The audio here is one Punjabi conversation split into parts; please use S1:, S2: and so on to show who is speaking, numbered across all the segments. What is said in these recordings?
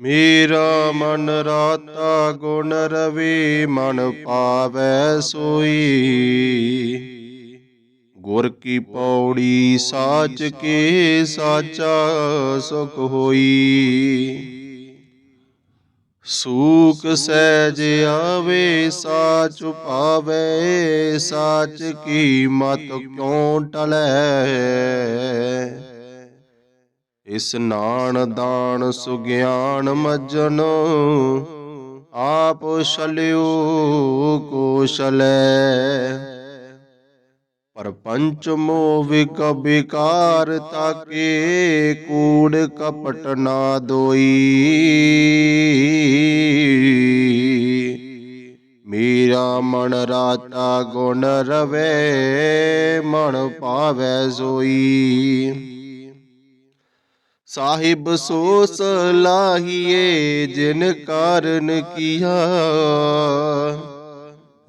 S1: ਮੇਰਾ ਮਨ ਰਾਤਾ ਗੁਣ ਰਵੀ, ਮਨ ਪਾਵੈ ਸੋਈ। ਗੁਰ ਕੀ ਪੌੜੀ ਸਾਚ ਕੇ ਸਾਚਾ ਸੁਖ ਹੋਈ। ਸੂਖ ਸਹਿਜ ਆਵੇ, ਸਾਚ ਪਾਵੇ ਸਾਚ ਕੀ ਮਤ ਕਿਉ ਟਲੈ? ਇਸ ਦਾਨ ਸੁਗਿਆਨ ਮਜਨ, ਆਪ ਛਲਿਓ ਕੋਸ਼ਲੈ ਪਰਪੰਚ ਮੋਹ ਵਿਕ ਬਿਕਾਰ ਤਾਕੇ, ਕੂੜ ਕਪਟ ਨਾ ਦੋਈ। ਮੇਰਾ ਮਨ ਰਾਤਾ ਗੁਣ ਰਵੇ, ਮਨ ਪਾਵੈ ਸੋਈ ਸਾਹਿਬ ਸੋ ਸਲਾਹੀਏ ਜਿਨ ਕਾਰਨ ਕੀਆ।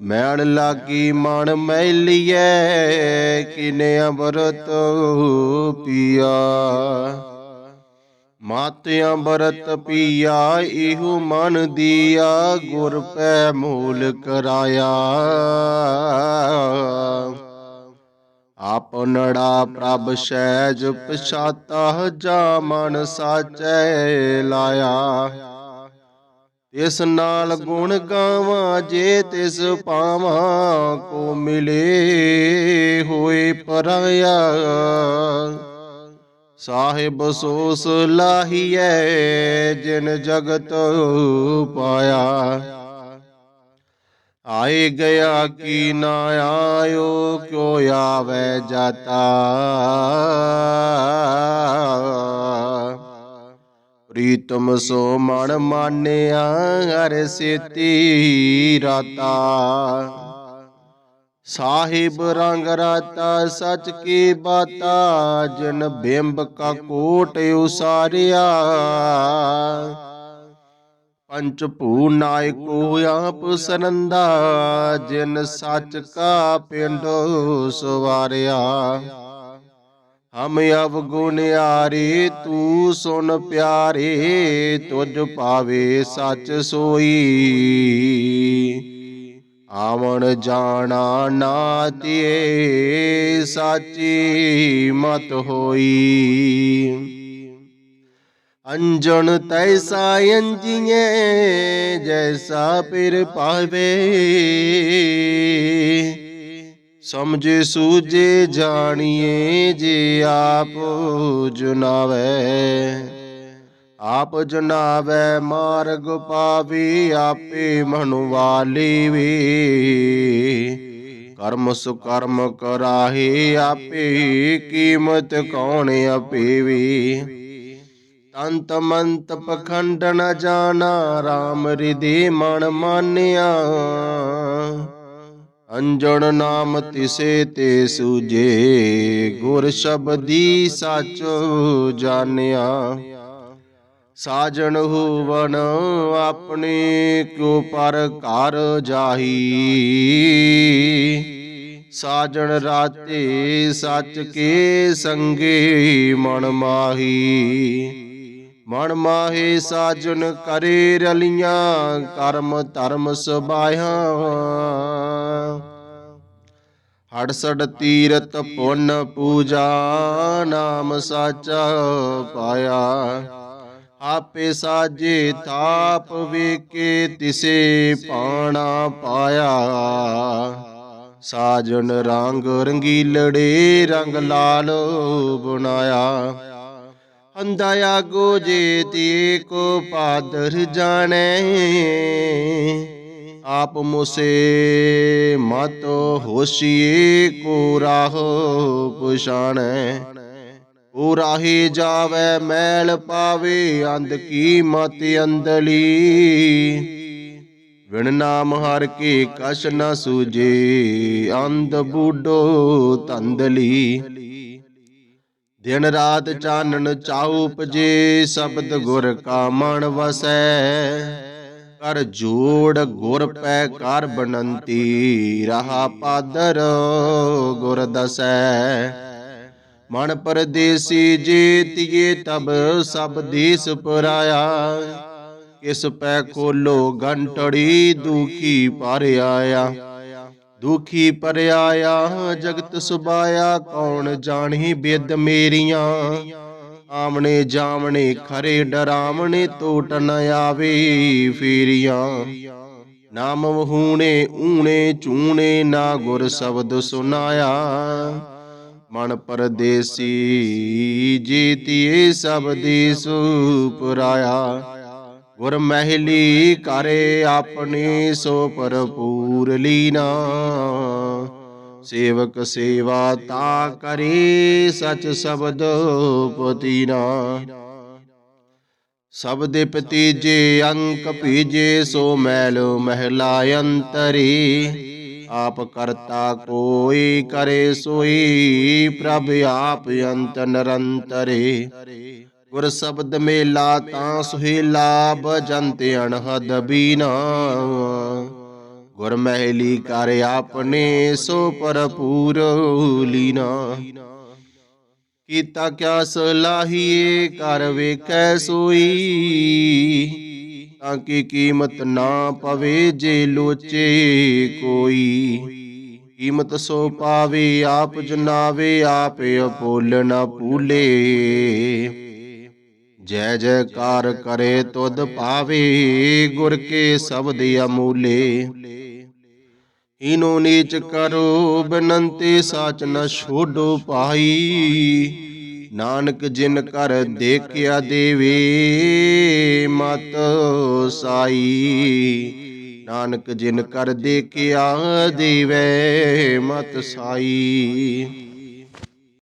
S1: ਮੈਲ ਲਾਗੀ ਮਨ ਮੈਲੀਐ ਕਿਨੇ ਅੰਮ੍ਰਿਤ ਪੀਆ। ਮਤ ਅੰਮ੍ਰਿਤ ਪੀਆ, ਇਹੋ ਮਨ ਦੀਆ, ਗੁਰ ਪੈ ਮੂਲ ਕਰਾਇਆ। ਆਪਨੜਾ ਪ੍ਰਭ ਸਹਿਜ ਪਛਾਤਾ ਜਾ ਮਨ ਸਾਚੈ ਲਾਇਆ। ਤਿਸ ਨਾਲ ਗੁਣ ਗਾਵਾਂ, ਜੇ ਤਿਸ ਪਾਵਾਂ, ਕੋ ਮਿਲੇ ਹੋਏ ਪਰਾਇਆ। ਸਾਹਿਬ ਸੋਸ ਲਾਹੀਐ, ਜਿਨ ਜਗਤ ਪਾਇਆ। ਆਏ ਗਿਆ ਕੀ ਨਾ ਆਇਓ, ਕਿਉ ਆਵੇ ਜਾਤਾ? ਪ੍ਰੀਤਮ ਸੋ ਮਨ ਮਾਨਿਆ, ਹਰ ਸੇਤੀ ਰਾਤਾ। ਸਾਹਿਬ ਰੰਗ ਰਾਤਾ, ਸਚ ਕੀ ਬਾਤਾ? ਜਨ ਬਿੰਬ ਕਾ ਕੋਟ ਉਸਾਰਿਆ। ਪੰਚ ਭੂ ਨਾਇਕੋ ਆਪ ਸਰੰਦਾ ਜਿਨ ਸੱਚ ਕਾ ਪਿੰਡ ਸਵਾਰਿਆ। ਹਮ ਅਵਗੁਣਿਆਰੇ ਤੂੰ ਸੁਨ ਪਿਆਰੇ, ਤੁਝ ਪਾਵੇ ਸੱਚ ਸੋਈ। ਆਵਣ ਜਾਣਾ ਨਾ ਤਿਏ ਸਾਚੀ ਮਤ ਹੋਈ। ਅੰਜਣ ਤੈਸਾ ਅੰਜੀਏ, ਜੈਸਾ ਪਿਰ ਪਾਵੇ। ਸਮਝੇ ਸੂਝੇ ਜਾਣੀਏ ਜੇ ਆਪ ਜੁਨਾਵੇ। ਆਪ ਜੁਨਾਵੇ, ਮਾਰਗ ਪਾਵੇ, ਆਪੇ ਮਨੁਵਾਲੀ ਵੀ। ਕਰਮ ਸੁਕਰਮ ਕਰਾਹੇ, ਆਪੇ ਕੀਮਤ ਕੌਣ ਆਪੇ ਵੀ। ਤੰਤ ਮੰਤ ਪਖੰਡ ਨ ਜਾਣਾ RAM ਹਿਰਦੇ ਮਨ ਮਾਨਿਆ। ਅੰਜਣ ਨਾਮ ਤਿਸੇ ਤੇ ਸੂਜੇ ਗੁਰ ਸ਼ਬਦੀ ਸੱਚ ਜਾਣਿਆ। ਸਾਜਣ ਹੋਵਨ ਆਪਣੇ ਕਿਉ ਪਰ ਘਰ ਜਾਹੀ। ਸਾਜਣ ਰਾਤੇ ਸੱਚ ਕੇ ਸੰਗੇ ਮਨ ਮਾਹੀ। ਮਨ ਮਾਹੇ ਸਾਜਨ ਕਰੇ ਰਲੀਆਂ, ਕਰਮ ਧਰਮ ਸਬਾਇਆ। ਹੜਸੜ ਤੀਰਤ ਪੁੰਨ ਪੂਜਾ, ਨਾਮ ਸਾਚਾ ਪਾਇਆ। ਆਪੇ ਸਾਜੇ ਥਾਪ ਵੇਕੇ ਤਿਸੇ ਪਾਣਾ ਪਾਇਆ। ਸਾਜਨ ਰੰਗ ਰੰਗੀਲੜੇ, ਰੰਗ ਲਾਲ ਬਣਾਇਆ। ਅੰਦਾ ਆਗੋ ਜੇ ਤੀ ਕੋ ਪਾਦਰ ਜਾਣੈ। ਆਪ ਮੁਸੇ ਮਤ ਹੋਸ਼ੀਏ ਕੋ ਰਾਹ ਪੁਛਾਣੈ। ਉਹ ਰਾਹੀ ਜਾਵੇ ਮੈਲ ਪਾਵੇ ਅੰਧ ਕੀ ਮਤ ਅੰਦਲੀ ਵਿਣ ਨਾਮ ਹਰ ਕੇ ਕਛ ਨ ਸੂਜੇ ਅੰਧ ਬੂਡੋ ਤੰਦਲੀ। ਦਿਨ ਰਾਤ ਚਾਨਣ ਚਾਉ ਉਪਜੇ ਸ਼ਬਦ ਗੁਰ ਕਾ ਮਨ ਵਸੈ। ਕਰ ਜੋੜ ਗੁਰ ਪੈ ਕਰ ਬਨੰਤੀ ਰਹਾ ਪਾਦਰ ਗੁਰ ਦਸੈ। ਮਨ ਪਰਦੇਸੀ ਜੀਤੀਏ ਤਬ ਸਭ ਦੇਸ ਪਰਾਇਆ। ਕਿਸ ਪੈ ਖੋਲੋ ਗੰਟੜੀ ਦੁਖੀ ਪਰ ਆਇਆ ਦੁਖੀ ਪਰਿਆਇਆ, ਜਗਤ ਸੁਬਾਇਆ, ਕੌਣ ਜਾਣੇ ਬਿਦ ਮੇਰੀਆਂ? ਆਮਣੇ ਜਾਮਣੇ ਖਰੇ ਡਰਾਵਣੇ ਟੋਟ ਨ ਆਵੇ ਫੇਰੀਆਂ। ਨਾਮ ਵਹੂਣੇ, ਊਣੇ, ਚੂਣੇ, ਨਾ ਗੁਰ ਸ਼ਬਦ ਸੁਨਾਇਆ। ਮਨ ਪਰਦੇਸੀ ਜੀਤੀਏ ਸਭ ਦੇਸ ਸੁਪਰਾਇਆ। ਗੁਰ ਮਹਿਲੀ ਕਰੇ ਆਪਣੀ ਸੋ ਭਰਪੂਰ ਲੀਨਾ। ਸੇਵਕ ਸੇਵਾ ਤਾ ਕਰੇ ਸਚ ਸ਼ਬਦ ਪਤੀਨਾ। ਸਭ ਦੇ ਅੰਕ ਭੀਜੇ ਸੋ ਮੈਲ ਮਹਿਲਾ ਅੰਤਰੀ। ਆਪ ਕਰਤਾ ਕੋਈ ਕਰੇ ਸੋਈ ਪ੍ਰਭ ਆਪ ਅੰਤ ਨਿਰੰਤਰੇ। ਗੁਰ ਸ਼ਬਦ ਮੇਲਾ ਤਾਂ ਸੁਹੇਲਾ ਬਜੰਤ ਅਣਹਦ ਬੀਨਾ। ਗੁਰ ਮਹਿਲੀ ਕਰ ਆਪਣੇ ਸੋ ਭਰਪੂਰ ਲੀਨਾ। ਕੀਤਾ ਕਿਆ ਸਲਾਹੀਏ ਕਰ ਵੇਖੈ ਸੋਈ। ਤਾਂ ਕਿ ਕੀਮਤ ਨਾ ਪਵੇ ਜੇ ਲੋਚੇ ਕੋਈ। ਕੀਮਤ ਸੋ ਪਾਵੇ, ਆਪ ਜਨਾਵੇ, ਆਪੇ ਅਪੋਲ ਨਾ ਭੂਲੇ। ਜੈ ਜੈਕਾਰ ਕਰੇ ਤੁਧ ਪਾਵੇ ਗੁਰ ਕੇ ਸ਼ਬਦ ਅਮੂਲੇ। ਇਨੋ ਨੀਚ ਕਰੋ, ਬਨੰਤੇ ਸਾਚ ਨ ਛੋਡੋ ਪਾਈ। ਨਾਨਕ ਜਿਨ ਕਰ ਦੇਖਿਆ ਦੇਵੇ, ਮਤ ਸਾਈ। ਨਾਨਕ ਜਿਨ ਕਰ ਦੇਖਿਆ ਦੇਵੇ, ਮਤ ਸਾਈ।